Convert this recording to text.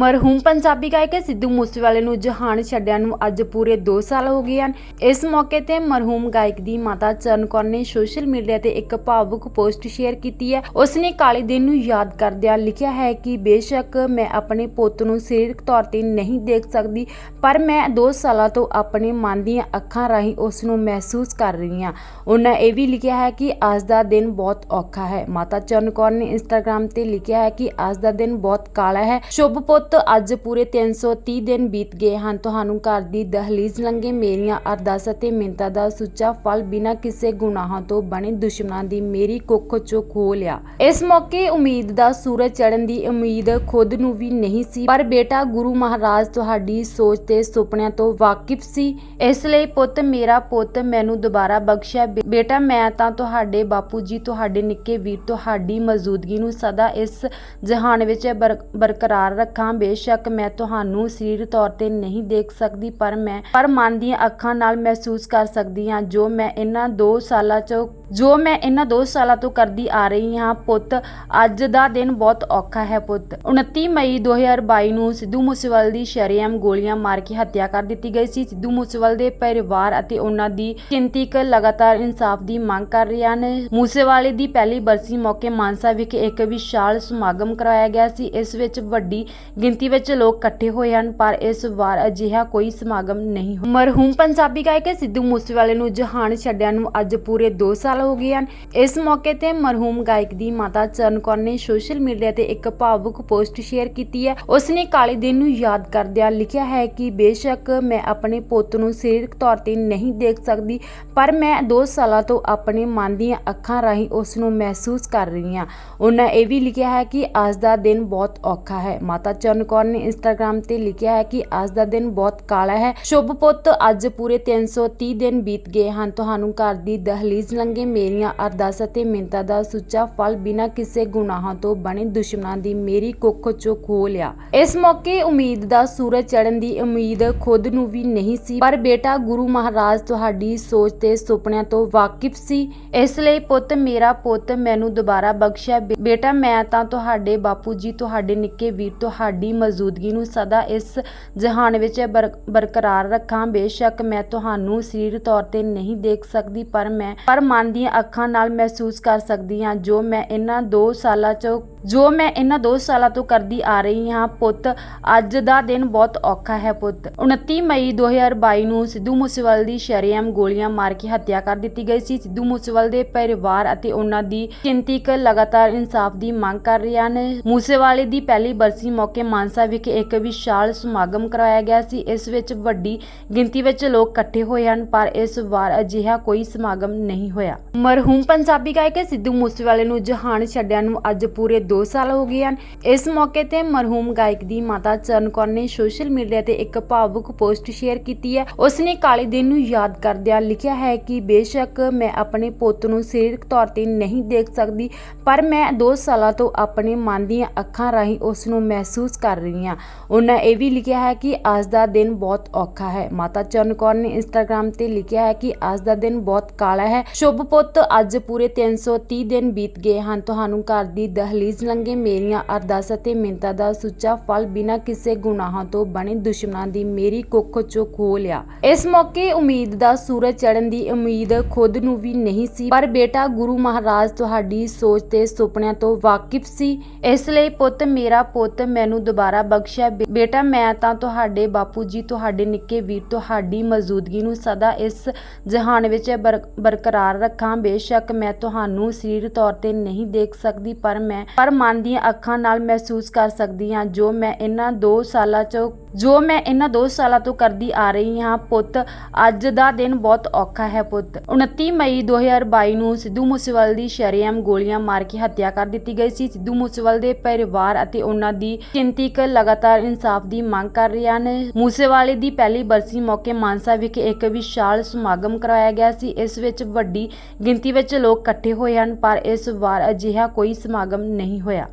ਮਰਹੂਮ ਪੰਜਾਬੀ ਗਾਇਕ ਸਿੱਧੂ ਮੂਸੇਵਾਲੇ ਨੂੰ ਜਹਾਨ ਛੱਡਿਆਂ ਨੂੰ ਅੱਜ ਪੂਰੇ 2 ਸਾਲ ਹੋ ਗਏ ਹਨ। ਇਸ ਮੌਕੇ ਤੇ ਮਰਹੂਮ ਗਾਇਕ ਦੀ ਮਾਤਾ ਚਰਨ ਕੌਰ ਨੇ ਸੋਸ਼ਲ ਮੀਡੀਆ ਤੇ ਇੱਕ ਭਾਵੁਕ ਪੋਸਟ ਸ਼ੇਅਰ ਕੀਤੀ ਹੈ। ਉਸਨੇ ਕਾਲੇ ਦਿਨ ਨੂੰ ਯਾਦ ਕਰਦਿਆਂ ਲਿਖਿਆ ਹੈ ਕਿ, ਬੇਸ਼ੱਕ ਮੈਂ ਆਪਣੇ ਪੁੱਤ ਨੂੰ ਸਰੀਰਕ ਤੌਰ ਤੇ ਨਹੀਂ ਦੇਖ ਸਕਦੀ, ਪਰ ਮੈਂ 2 ਸਾਲਾਂ ਤੋਂ ਆਪਣੇ ਮਨ ਦੀਆਂ ਅੱਖਾਂ ਰਾਹੀਂ ਉਸ ਨੂੰ ਮਹਿਸੂਸ ਕਰ ਰਹੀ ਹਾਂ। ਉਹਨਾਂ ਇਹ ਵੀ ਲਿਖਿਆ ਹੈ ਕਿ, ਅੱਜ ਦਾ ਦਿਨ ਬਹੁਤ ਔਖਾ ਹੈ। ਮਾਤਾ ਚਰਨ ਕੌਰ ਨੇ ਇੰਸਟਾਗ੍ਰam ਤੇ ਲਿਖਿਆ ਹੈ ਕਿ, ਅੱਜ ਦਾ ਦਿਨ ਬਹੁਤ ਕਾਲਾ ਹੈ। ਸ਼ੁਭ ਪੁੱਤ ਅੱਜ ਪੂਰੇ 330 ਦਿਨ ਬੀਤ ਗਏ ਹਨ। ਤੁਹਾਨੂੰ ਘਰ ਦੀ ਦਹਲੀਜ਼ ਲੰਘੇ ਮੇਰੀਆਂ ਅਰਦਾਸਾਂ ਤੇ ਮਿੰਤਾਂ ਦਾ ਸੁੱਚਾ ਫਲ ਬਿਨਾਂ ਕਿਸੇ ਗੁਨਾਹਾਂ ਤੋਂ ਬਣੇ ਦੁਸ਼ਮਣਾਂ ਦੀ ਮੇਰੀ ਕੁੱਖ ਚੋਂ ਖੋ ਲਿਆ। ਇਸ ਮੌਕੇ ਉਮੀਦ ਦਾ ਸੂਰਜ ਚੜ੍ਹਨ ਦੀ ਉਮੀਦ ਖੁਦ ਨੂੰ ਵੀ ਨਹੀਂ ਸੀ, ਪਰ ਬੇਟਾ ਗੁਰੂ ਮਹਾਰਾਜ ਤੁਹਾਡੀ ਸੋਚ ਤੇ ਸੁਪਨਿਆਂ ਤੋਂ ਵਾਕਿਫ ਸੀ। ਇਸ ਲਈ ਪੁੱਤ, ਮੇਰਾ ਪੁੱਤ, ਮੈਨੂੰ ਦੁਬਾਰਾ ਬਖਸ਼ਿਆ। ਬੇਟਾ, ਮੈਂ ਤਾਂ ਤੁਹਾਡੇ ਬਾਪੂ ਜੀ, ਤੁਹਾਡੇ ਨਿੱਕੇ ਵੀਰ, ਤੁਹਾਡੀ ਮੌਜੂਦਗੀ ਨੂੰ ਸਦਾ ਇਸ ਜਹਾਨ ਵਿੱਚ ਬਰ- ਬਰਕਰਾਰ ਰੱਖਾਂ। ਬੇਸ਼ੱਕ ਮੈਂ ਤੁਹਾਨੂੰ ਸਰੀਰ ਤੌਰ ਤੇ ਨਹੀਂ ਦੇਖ ਸਕਦੀ, ਪਰ ਮੈਂ, ਪਰ ਮਨ ਦੀਆਂ ਅੱਖਾਂ ਨਾਲ ਮਹਿਸੂਸ ਕਰ ਸਕਦੀ ਹਾਂ, ਜੋ ਮੈਂ ਇਹਨਾਂ 2 ਸਾਲਾਂ ਚ ਜੋ ਮੈਂ ਇਹਨਾਂ 2 ਸਾਲਾਂ ਤੋਂ ਕਰਦੀ ਆ ਰਹੀ ਹਾਂ, ਪੁੱਤ, ਅੱਜ ਦਾ ਦਿਨ ਬਹੁਤ ਔਖਾ ਹੈ ਪੁੱਤ। 29 ਮਈ 2022 ਨੂੰ ਸਿੱਧੂ ਮੂਸੇਵਾਲ ਦੀ ਸ਼ਰੇਆਮ ਗੋਲੀਆਂ ਮਾਰ ਕੇ ਹੱਤਿਆ ਕਰ ਦਿੱਤੀ ਗਈ ਸੀ। ਸਿੱਧੂ ਮੂਸੇਵਾਲ ਦੇ ਪਰਿਵਾਰ ਅਤੇ ਉਹਨਾਂ ਦੀ ਚਿੰਤਿਕ ਲਗਾਤਾਰ ਇਨਸਾਫ ਦੀ ਮੰਗ ਕਰ ਰਹੇ ਹਨ ਮੂਸੇਵਾਲੇ ਦੀ ਪਹਿਲੀ ਬਰਸੀ ਮੌਕੇ ਮਾਨਸਾ ਵਿਖੇ ਇੱਕ ਵਿਸ਼ਾਲ ਸਮਾਗਮ ਕਰਵਾਇਆ ਗਿਆ ਸੀ। ਇਸ ਵਿੱਚ ਵੱਡੀ ਗਿਣਤੀ ਵਿੱਚ ਲੋਕ ਇਕੱਠੇ ਹੋਏ ਹਨ, ਪਰ ਇਸ ਵਾਰ ਅਜਿਹਾ ਕੋਈ ਸਮਾਗਮ ਨਹੀਂ ਮਰਹੂਮ ਪੰਜਾਬੀ ਗਾਇਕ ਸਿੱਧੂ ਮੂਸੇਵਾਲੇ ਨੂੰ ਜਹਾਨ ਛੱਡਿਆ ਨੂੰ ਅੱਜ ਪੂਰੇ 2 ਸਾਲ ਹੋ ਗਏ ਹਨ। ਇਸ ਮੌਕੇ ਤੇ ਮਰਹੂਮ ਗਾਇਕ ਦੀ ਮਾਤਾ ਚਰਨ ਕੌਰ ਨੇ ਸੋਸ਼ਲ ਮੀਡੀਆ ਤੇ ਇੱਕ ਭਾਵੁਕ ਪੋਸਟ ਸ਼ੇਅਰ ਕੀਤੀ ਹੈ। ਉਸਨੇ ਕਾਲੇ ਦਿਨ ਨੂੰ ਯਾਦ ਕਰਦਿਆਂ ਲਿਖਿਆ ਹੈ ਕਿ ਬੇਸ਼ੱਕ ਮੈਂ ਆਪਣੇ ਪੁੱਤ ਨੂੰ ਸਰੀਰਕ ਤੌਰ ਤੇ ਨਹੀਂ ਦੇਖ ਸਕਦੀ, ਪਰ ਮੈਂ 2 ਸਾਲਾਂ ਤੋਂ ਆਪਣੇ ਮਨ ਦੀਆਂ ਅੱਖਾਂ ਰਾਹੀਂ ਉਸ ਨੂੰ ਮਹਿਸੂਸ ਕਰ ਰਹੀ ਹਾਂ। ਉਹਨਾਂ ਇਹ ਵੀ ਲਿਖਿਆ ਹੈ ਕਿ ਅੱਜ ਦਾ ਦਿਨ ਬਹੁਤ ਔਖਾ ਹੈ। ਮਾਤਾ ਚਰਨ ਕੌਰ ਨੇ ਇੰਸਟਾਗ੍ਰam ਤੇ ਲਿਖਿਆ ਹੈ ਕਿ ਅੱਜ ਦਾ ਦਿਨ ਬਹੁਤ ਕਾਲਾ ਹੈ। ਸ਼ੁਭ ਪੁੱਤ, ਅੱਜ ਪੂਰੇ 330 ਦਿਨ ਬੀਤ ਗਏ ਹਨ। ਤੁਹਾਨੂੰ ਘਰ ਦੀ ਦਹਲੀਜ਼ ਲੰਘੇ ਮੇਰੀਆਂ ਅਰਦਾਸਾਂ ਤੇ ਮਿੰਤਾਂ ਦਾ ਸੁੱਚਾ ਫਲ ਬਿਨਾਂ ਕਿਸੇ ਗੁਨਾਹਾਂ ਤੋਂ ਬਣੇ ਦੁਸ਼ਮਣਾਂ ਦੀ ਮੇਰੀ ਕੁੱਖ ਚੋਂ ਖੋ ਲਿਆ। ਇਸ ਮੌਕੇ ਉਮੀਦ ਦਾ ਸੂਰਜ ਚੜ੍ਹਨ ਦੀ ਉਮੀਦ ਖੁਦ ਨੂੰ ਵੀ ਨਹੀਂ ਸੀ, ਪਰ ਬੇਟਾ ਗੁਰੂ ਮਹਾਰਾਜ ਤੁਹਾਡੀ ਸੋਚ ਤੇ ਸੁਪਨਿਆਂ ਤੋਂ ਵਾਕਿਫ ਸੀ। ਇਸ ਲਈ ਪੁੱਤ, ਮੇਰਾ ਪੁੱਤ, ਮੈਨੂੰ ਦੁਬਾਰਾ ਬਖਸ਼ਿਆ। ਬੇਟਾ, ਮੈਂ ਤਾਂ ਤੁਹਾਡੇ ਬਾਪੂ ਜੀ, ਤੁਹਾਡੇ ਨਿੱਕੇ ਵੀਰ, ਤੁਹਾਡੀ ਮੌਜੂਦਗੀ ਨੂੰ ਸਦਾ ਇਸ ਜਹਾਨ ਵਿੱਚ ਬਰ- ਬਰਕਰਾਰ ਰੱਖਾਂ। ਬੇਸ਼ੱਕ ਮੈਂ ਤੁਹਾਨੂੰ ਸਰੀਰ ਤੌਰ ਤੇ ਨਹੀਂ ਦੇਖ ਸਕਦੀ, ਪਰ ਮੈਂ, ਪਰ ਮਨ ਦੀ ਦੀਆਂ ਅੱਖਾਂ ਨਾਲ ਮਹਿਸੂਸ ਕਰ ਸਕਦੀ ਹਾਂ ਜੋ ਮੈਂ ਇਹਨਾਂ ਦੋ ਸਾਲਾਂ ਚੋਂ ਜੋ ਮੈਂ ਇਹਨਾਂ 2 ਸਾਲਾਂ ਤੋਂ ਕਰਦੀ ਆ ਰਹੀ ਹਾਂ, ਪੁੱਤ, ਅੱਜ ਦਾ ਦਿਨ ਬਹੁਤ ਔਖਾ ਹੈ, ਪੁੱਤ। 29 ਮਈ 2022 ਨੂੰ ਸਿੱਧੂ ਮੂਸੇਵਾਲ ਦੀ ਸ਼ਰੇਆਮ ਗੋਲੀਆਂ ਮਾਰ ਕੇ ਹੱਤਿਆ ਕਰ ਦਿੱਤੀ ਗਈ ਸੀ। ਸਿੱਧੂ ਮੂਸੇਵਾਲ ਦੇ ਪਰਿਵਾਰ ਅਤੇ ਉਹਨਾਂ ਦੀ ਚਿੰਤਿਕ ਲਗਾਤਾਰ ਇਨਸਾਫ ਦੀ ਮੰਗ ਕਰ ਰਹੇ ਹਨ ਮੂਸੇਵਾਲੇ ਦੀ ਪਹਿਲੀ ਬਰਸੀ ਮੌਕੇ ਮਾਨਸਾ ਵਿਖੇ ਇੱਕ ਵਿਸ਼ਾਲ ਸਮਾਗਮ ਕਰਵਾਇਆ ਗਿਆ ਸੀ। ਇਸ ਵਿੱਚ ਵੱਡੀ ਗਿਣਤੀ ਵਿੱਚ ਲੋਕ ਇਕੱਠੇ ਹੋਏ ਹਨ, ਪਰ ਇਸ ਵਾਰ ਅਜਿਹਾ ਕੋਈ ਸਮਾਗਮ ਨਹੀਂ ਹੋਇਆ। ਮਰਹੂਮ ਪੰਜਾਬੀ ਗਾਇਕ ਸਿੱਧੂ ਮੂਸੇਵਾਲੇ ਨੂੰ ਜਹਾਨ ਛੱਡਿਆ ਨੂੰ ਅੱਜ ਪੂਰੇ 2 ਸਾਲ ਹੋ ਗਏ ਹਨ। ਇਸ ਮੌਕੇ ਤੇ ਮਰਹੂਮ ਗਾਇਕ ਦੀ ਮਾਤਾ ਚਰਨ ਕੌਰ ਨੇ ਸੋਸ਼ਲ ਮੀਡੀਆ ਤੇ ਇੱਕ ਭਾਵੁਕ ਪੋਸਟ ਸ਼ੇਅਰ ਕੀਤੀ ਹੈ। ਉਸਨੇ ਕਾਲੇ ਦਿਨ ਨੂੰ ਯਾਦ ਕਰਦਿਆਂ ਲਿਖਿਆ ਹੈ ਕਿ ਬੇਸ਼ੱਕ ਮੈਂ ਆਪਣੇ ਪੁੱਤ ਨੂੰ ਸਰੀਰਕ ਤੌਰ ਤੇ ਨਹੀਂ ਦੇਖ ਸਕਦੀ, ਪਰ ਮੈਂ 2 ਸਾਲਾਂ ਤੋਂ ਆਪਣੇ ਮਨ ਦੀਆਂ ਅੱਖਾਂ ਰਾਹੀਂ ਉਸ ਨੂੰ ਮਹਿਸੂਸ ਕਰ ਰਹੀ ਹਾਂ। ਉਹਨਾਂ ਇਹ ਵੀ ਲਿਖਿਆ ਹੈ ਕਿ ਅੱਜ ਦਾ ਦਿਨ ਬਹੁਤ ਔਖਾ ਹੈ। ਮਾਤਾ ਚਰਨ ਕੌਰ ਨੇ ਇੰਸਟਾਗ੍ਰam ਤੇ ਲਿਖਿਆ ਹੈ ਕਿ ਅੱਜ ਦਾ ਦਿਨ ਬਹੁਤ ਕਾਲਾ ਹੈ। ਸ਼ੁਭ ਪੁੱਤ, ਅੱਜ ਪੂਰੇ 330 ਦਿਨ ਬੀਤ ਗਏ ਹਨ। ਤੁਹਾਨੂੰ ਘਰ ਦੀ ਦਹਲੀਜ਼ ਲੰਘੇ ਮੇਰੀਆਂ ਅਰਦਾਸ ਅਤੇ ਮਿੰਤਾ ਦਾ ਸੁੱਚਾ ਫਲ ਬਿਨਾਂ ਕਿਸੇ ਗੁਨਾਹਾਂ ਤੋਂ ਬਣੇ ਦੁਸ਼ਮਣਾਂ ਦੀ ਮੇਰੀ ਕੁੱਖ ਚੋਂ ਖੋ ਲਿਆ। ਇਸ ਮੌਕੇ ਉਮੀਦ ਦਾ ਸੂਰਜ ਚੜ੍ਹਨ ਦੀ ਉਮੀਦ ਖੁਦ ਨੂੰ ਵੀ ਨਹੀਂ ਸੀ, ਪਰ ਬੇਟਾ ਗੁਰੂ ਮਹਾਰਾਜ ਤੁਹਾਡੀ ਸੋਚ ਤੇ ਸੁਪਨਿਆਂ ਤੋਂ ਵਾਕਿਫ ਸੀ। ਇਸ ਲਈ ਪੁੱਤ, ਮੇਰਾ ਪੁੱਤ, ਮੈਨੂੰ ਦੁਬਾਰਾ ਬਖਸ਼ਿਆ। ਬੇਟਾ, ਮੈਂ ਤਾਂ ਤੁਹਾਡੇ ਬਾਪੂ ਜੀ, ਤੁਹਾਡੇ ਨਿੱਕੇ ਵੀਰ, ਤੁਹਾਡੀ ਮੌਜੂਦਗੀ ਨੂੰ ਸਦਾ ਇਸ ਜਹਾਨ ਵਿੱਚ ਬਰ- ਬਰਕਰਾਰ ਰੱਖਾਂ। ਬੇਸ਼ੱਕ ਮੈਂ ਤੁਹਾਨੂੰ ਸਰੀਰ ਤੌਰ ਤੇ ਨਹੀਂ ਦੇਖ ਸਕਦੀ, ਪਰ ਮੈਂ, ਪਰ ਮਨ ਦੀਆਂ ਅੱਖਾਂ ਨਾਲ ਮਹਿਸੂਸ ਕਰ ਸਕਦੀ ਹਾਂ, ਜੋ ਮੈਂ ਇਹਨਾਂ 2 ਸਾਲਾਂ ਚ, ਜੋ ਮੈਂ ਇਹਨਾਂ 2 ਸਾਲਾਂ ਤੋਂ ਕਰਦੀ ਆ ਰਹੀ ਹਾਂ, ਪੁੱਤ। ਅੱਜ ਦਾ ਦਿਨ ਬਹੁਤ ਔਖਾ ਹੈ, ਪੁੱਤ। 29 ਮਈ 2022 ਨੂੰ ਸਿੱਧੂ ਮੂਸੇਵਾਲ ਦੀ ਸ਼ਰੇਆਮ ਗੋਲੀਆਂ ਮਾਰ ਕੇ ਹੱਤਿਆ ਕਰ ਦਿੱਤੀ ਗਈ ਸੀ। ਸਿੱਧੂ ਮੂਸੇਵਾਲ ਦੇ ਪਰਿਵਾਰ ਅਤੇ ਉਹਨਾਂ ਦੀ ਚਿੰਤਿਕ ਲਗਾਤਾਰ ਇਨਸਾਫ ਦੀ ਮੰਗ ਕਰ ਰਹੇ ਹਨ ਮੂਸੇਵਾਲੇ ਦੀ ਪਹਿਲੀ ਬਰਸੀ ਮੌਕੇ ਮਾਨਸਾ ਵਿਖੇ ਇੱਕ ਵਿਸ਼ਾਲ ਸਮਾਗਮ ਕਰਵਾਇਆ ਗਿਆ ਸੀ। ਇਸ ਵਿੱਚ ਵੱਡੀ ਗਿਣਤੀ ਵਿੱਚ ਲੋਕ ਇਕੱਠੇ ਹੋਏ ਹਨ, ਪਰ ਇਸ ਵਾਰ ਅਜਿਹਾ ਕੋਈ ਸਮਾਗਮ ਨਹੀਂ ਹੋਇਆ